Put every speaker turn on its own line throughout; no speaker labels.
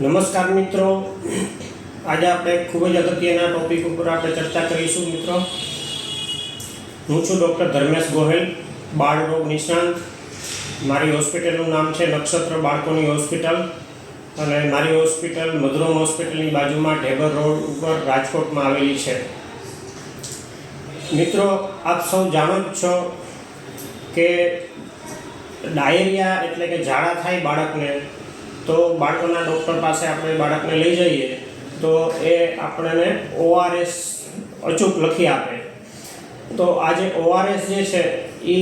નમસ્કાર મિત્રો. આજે આપણે ખૂબ જ અગત્યના ટોપિક ઉપર આપણે ચર્ચા કરીશું મિત્રો. હું છું ડૉક્ટર ધર્મેશ ગોહેલ, બાળ રોગ નિષ્ણાંત. મારી હોસ્પિટલનું નામ છે નક્ષત્ર બાળકોની હોસ્પિટલ અને મારી હોસ્પિટલ મધુરમ હોસ્પિટલની બાજુમાં ઢેબર રોડ ઉપર રાજકોટમાં આવેલી છે. મિત્રો, આપ સૌ જાણો જ છો કે ડાયેરિયા એટલે કે ઝાડા થાય બાળકને તો બાળકોના ડૉક્ટર પાસે આપણે બાળકને લઈ જઈએ, તો એ આપણને ઓઆરએસ અચૂક લખી આપે. તો આ જે ઓઆરએસ જે છે એ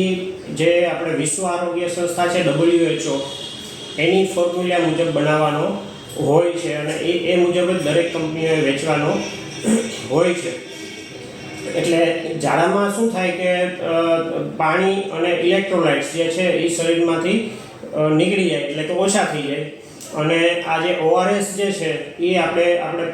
જે આપણે વિશ્વ આરોગ્ય સંસ્થા છે ડબલ્યુએચઓ એની ફોર્મ્યુલા મુજબ બનાવવાનો હોય છે અને એ એ મુજબ જ દરેક કંપનીઓએ વેચવાનો હોય છે. એટલે ઝાડામાં શું થાય કે પાણી અને ઇલેક્ટ્રોલાઇટ્સ જે છે એ શરીરમાંથી નીકળી જાય, એટલે કે ઓછા થઈ જાય. અને આ જે ઓઆરએસ જે છે, એ આપણે આપણે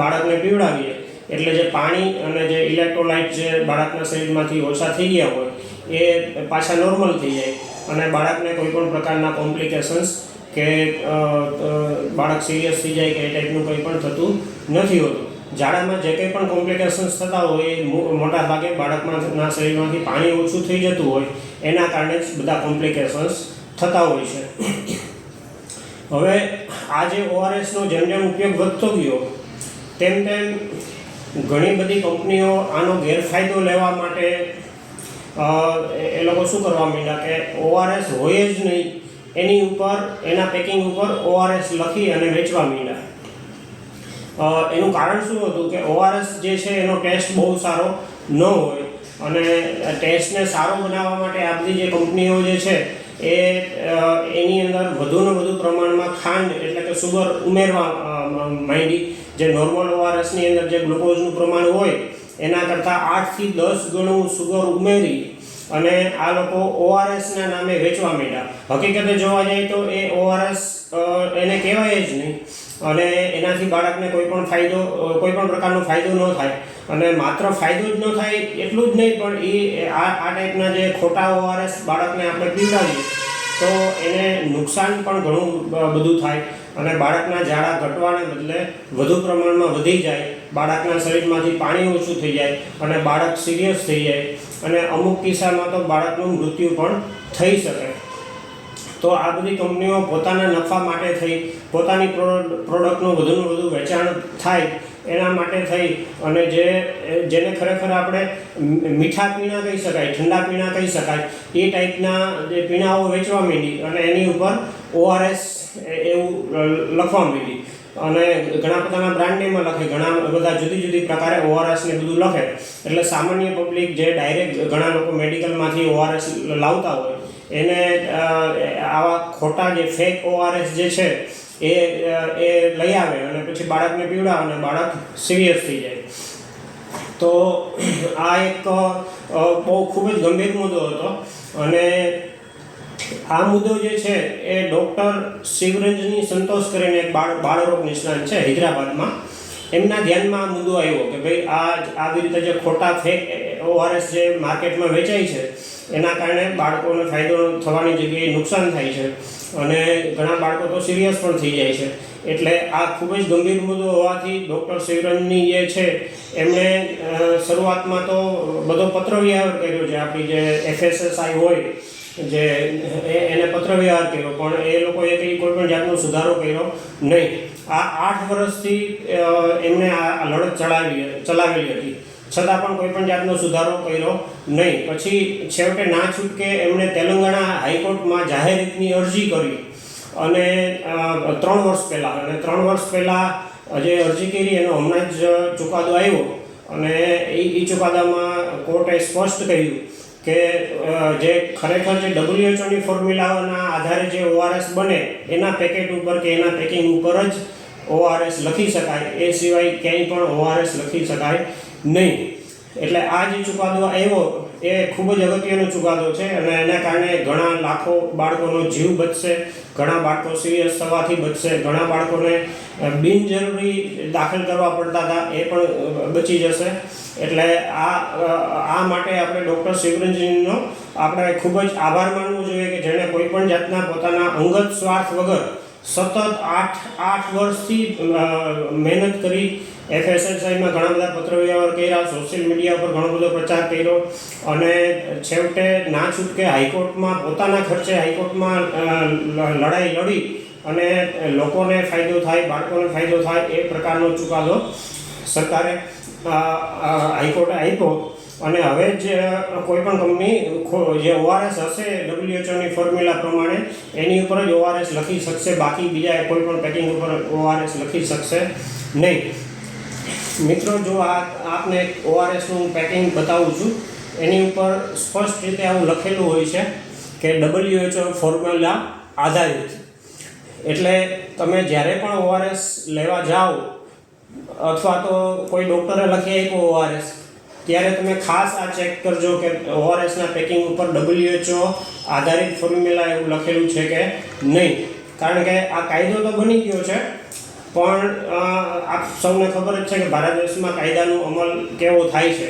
બાળકને પીવડાવીએ. એટલે જે પાણી અને જે ઇલેક્ટ્રોલાઇટ જે બાળકના શરીરમાંથી ઓછા થઈ ગયા હોય, એ પાછા નોર્મલ થઈ જાય. અને બાળકને કોઈ પણ પ્રકારના કોમ્પ્લિકેશન્સ કે બાળક સિરિયસ થઈ જાય કે એ ટાઈપનું કંઈ પણ થતું નથી હોતું. ઝાડામાં જે કંઈ પણ કોમ્પ્લિકેશન્સ થતા હોય, એ મોટા ભાગે બાળકના શરીરમાંથી પાણી ઓછું થઈ જતું હોય, એના કારણે જ બધા કોમ્પ્લિકેશન્સ થતા હોય છે. હવે આ જે ઓઆરએસનો જેમ જેમ ઉપયોગ વધતો ગયો, તેમ તેમ ઘણી બધી કંપનીઓ આનો ગેરફાયદો લેવા માટે એ- લોકો શું કરવા માંડ્યા કે ઓઆરએસ હોય જ નહીં, એની ઉપર, એના પેકિંગ ઉપર ઓઆરએસ લખી અને વેચવા માંડ્યા. એનું કારણ શું હતું કે ઓઆરએસ જે છે એનો ટેસ્ટ બહુ સારો ન હોય અને ટેસ્ટને સારો બનાવવા માટે આ બધી જે કંપનીઓ જે છે એ એની અંદર વધુને વધુ પ્રમાણમાં ખાંડ એટલે કે સુગર ઉમેરવા માંડી. જે નોર્મલ ઓઆરએસની અંદર જે ગ્લુકોઝનું પ્રમાણ હોય, એના કરતાં આઠથી દસ ગણું સુગર ઉમેરી અને આ લોકો ઓઆરએસના નામે વેચવા માંડ્યા. હકીકતે જોવા જઈએ તો એ ઓઆરએસ એને કહેવાય જ નહીં. અને એનાથી બાળકને કોઈ પણ ફાયદો કોઈ પણ પ્રકારનો ફાયદો ન થાય. અને માત્ર ફાયદો જ ન થાય એટલું જ નહીં, પણ એ આ આ ટાઈપના જે ખોટા ઓઆરએસ બાળકને આપણે પીવડાવીએ તો એને નુકસાન પણ ઘણું બધું થાય. અને બાળકના ઝાડા ઘટવાને બદલે વધુ પ્રમાણમાં વધી જાય, બાળકના શરીરમાંથી પાણી ઓછું થઈ જાય, અને બાળક સિરિયસ થઈ જાય, અને અમુક કિસ્સામાં તો બાળકનું મૃત્યુ પણ થઈ શકે. તો આ બધી કંપનીઓ પોતાના નફા માટે થઈ, પોતાની પ્રોડ- પ્રોડક્ટનું વધુને વધુ વેચાણ થાય એના માટે થઈ અને જે જેને ખરેખર આપણે મીઠા પીણા કહી શકાય, ઠંડા પીણા કહી શકાય, એ ટાઈપના જે પીણાઓ વેચવા માંડી અને એની ઉપર ઓઆરએસ એવું લખવા માંડી. અને ઘણા પોતાના બ્રાન્ડ નેમમાં લખે, ઘણા બધા જુદી જુદી પ્રકારે ઓઆરએસ ને બધું લખે. એટલે સામાન્ય પબ્લિક જે ડાયરેક્ટ ઘણા લોકો મેડિકલમાંથી ઓઆરએસ લાવતા હોય એને આવા ખોટા જે ફેક ઓઆરએસ જે છે, એ એ લઈ આવે અને પછી બાળકને પીવડાવે અને બાળક સિરિયસ થઈ જાય. તો આ એક બહુ ખૂબ જ ગંભીર મુદ્દો હતો અને આ મુદ્દો જે છે એ ડૉક્ટર શિવરંજની સંતોષ કરીને એક બાળ બાળરોગ નિષ્ણાત છે હૈદરાબાદમાં. એમના ધ્યાનમાં આ મુદ્દો આવ્યો કે ભાઈ આ, આવી રીતે જે ખોટા ફેક ઓઆરએસ જે માર્કેટમાં વેચાય છે, એના કારણે બાળકોને ફાયદો થવાની જગ્યાએ નુકસાન થાય છે અને ઘણા બાળકો તો સિરિયસ પણ થઈ જાય છે. એટલે આ ખૂબ જ ગંભીર મુદ્દો હોવાથી ડૉક્ટર શિવરંજની જે છે એમણે શરૂઆતમાં તો બધો પત્ર વ્યવહાર કર્યો છે. આપણી જે એફએસએસઆઈ હોય, જે એને પત્ર વ્યવહાર કર્યો, પણ એ લોકોએ કંઈ કોઈ પણ જાતનો સુધારો કર્યો નહીં. આ આઠ વર્ષથી એમને આ લડત ચલાવી ચલાવેલી હતી. છતાં પણ કોઈ પણ જાતનો સુધારો કર્યો નહીં. પછી છેવટે ના છૂટકે એમણે તેલંગાણા હાઈકોર્ટમાં જાહેર રીતની અરજી કરી. અને ત્રણ વર્ષ પહેલાં, અને ત્રણ વર્ષ પહેલાં જે અરજી કરી એનો હમણાં જ ચુકાદો આવ્યો. અને એ એ ચુકાદામાં કોર્ટે સ્પષ્ટ કહ્યું કે જે ખરેખર જે ડબ્લ્યુએચઓની ફોર્મ્યુલાઓના આધારે જે ઓઆરએસ બને, એના પેકેટ ઉપર કે એના પેકિંગ ઉપર જ ઓઆરએસ લખી શકાય. એ સિવાય ક્યાંય પણ ઓઆરએસ લખી શકાય. નહીં. એટલે આ જે ચુકાદો આવ્યો, એ ખૂબ જ અગત્યનો ચુકાદો છે અને એના કારણે ઘણા લાખો બાળકોનો જીવ બચશે, ઘણા બાળકો સિરિયસ થવાથી બચશે, ઘણા બાળકોને બિનજરૂરી દાખલ કરવા પડતા હતા, એ પણ બચી જશે. એટલે આ આ માટે આપણે ડૉક્ટર શિવરંજનનો આપણે ખૂબ જ આભાર માનવો જોઈએ કે જેણે કોઈ પણ જાતના પોતાના અંગત સ્વાર્થ વગર સતત આઠ આઠ વર્ષથી મહેનત કરી એફએસએસઆઈમાં ઘણા બધા પત્ર વ્યવહાર કર્યા, સોશિયલ મીડિયા પર ઘણો બધો પ્રચાર કર્યો અને છેવટે ના છૂટકે હાઈકોર્ટમાં, પોતાના ખર્ચે હાઈકોર્ટમાં લડાઈ લડી અને લોકોને ફાયદો થાય, બાળકોને ફાયદો થાય એ પ્રકારનો ચુકાદો સરકારે હાઈકોર્ટે આપ્યો. અને હવે જે કોઈ પણ કંપની જે ઓઆરએસ હશે ડબ્લ્યુએચઓની ફોર્મ્યુલા પ્રમાણે, એની ઉપર જ ઓઆરએસ લખી શકશે, બાકી બીજા કોઈ પણ પેકિંગ ઉપર ઓઆરએસ લખી શકશે નહીં. મિત્રો, જો આ, આપને ઓઆરએસનું પેકિંગ બતાવું છું, એની ઉપર સ્પષ્ટ રીતે આવું લખેલું હોય છે કે ડબલ્યુએચઓ ફોર્મ્યુલા આધારિત. એટલે તમે જ્યારે પણ ઓઆરએસ લેવા જાઓ, અથવા તો કોઈ ડૉક્ટરે લખી આપ્યો ઓઆરએસ ત્યારે તમે ખાસ આ ચેક કરજો કે ઓઆરએસના પેકિંગ ઉપર ડબલ્યુએચઓ આધારિત ફોર્મ્યુલા એવું લખેલું છે કે નહીં. કારણ કે આ કાયદો તો બની ગયો છે, પણ આપ સૌને ખબર જ છે કે ભારત દેશમાં કાયદાનું અમલ કેવો થાય છે.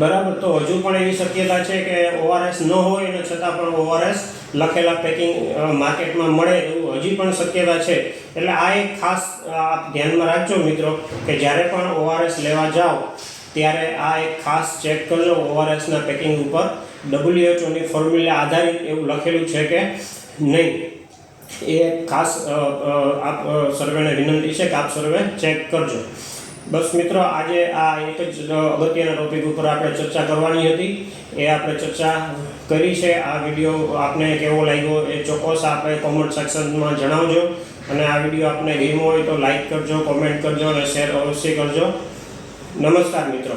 બરાબર? તો હજુ પણ એવી શક્યતા છે કે ઓઆરએસ ન હોય અને છતાં પણ ઓઆરએસ લખેલા પેકિંગ માર્કેટમાં મળે એવું હજી પણ શક્યતા છે. એટલે આ એક ખાસ આપ ધ્યાનમાં રાખજો મિત્રો કે જ્યારે પણ ઓઆરએસ લેવા જાઓ ત્યારે આ એક ખાસ ચેક કરજો ઓઆરએસના પેકિંગ ઉપર. ડબલ્યુએચઓની ફોર્મ્યુલા આધારિત એવું લખેલું છે કે નહીં. એ ખાસ આપ સર્વેને વિનંતી છે કે આપ સર્વે ચેક કરજો. બસ મિત્રો, આજે આ એક જ અગત્યના ટોપિક ઉપર આપણે ચર્ચા કરવાની હતી. એ આપણે ચર્ચા કરી છે. આ વીડિયો આપને કેવો લાગ્યો એ ચોક્કસ આપણે કોમેન્ટ સેક્શનમાં જણાવજો. અને આ વીડિયો આપને ગમ્યો હોય તો લાઈક કરજો કોમેન્ટ કરજો અને શેર અવશ્ય કરજો. નમસ્કાર મિત્રો.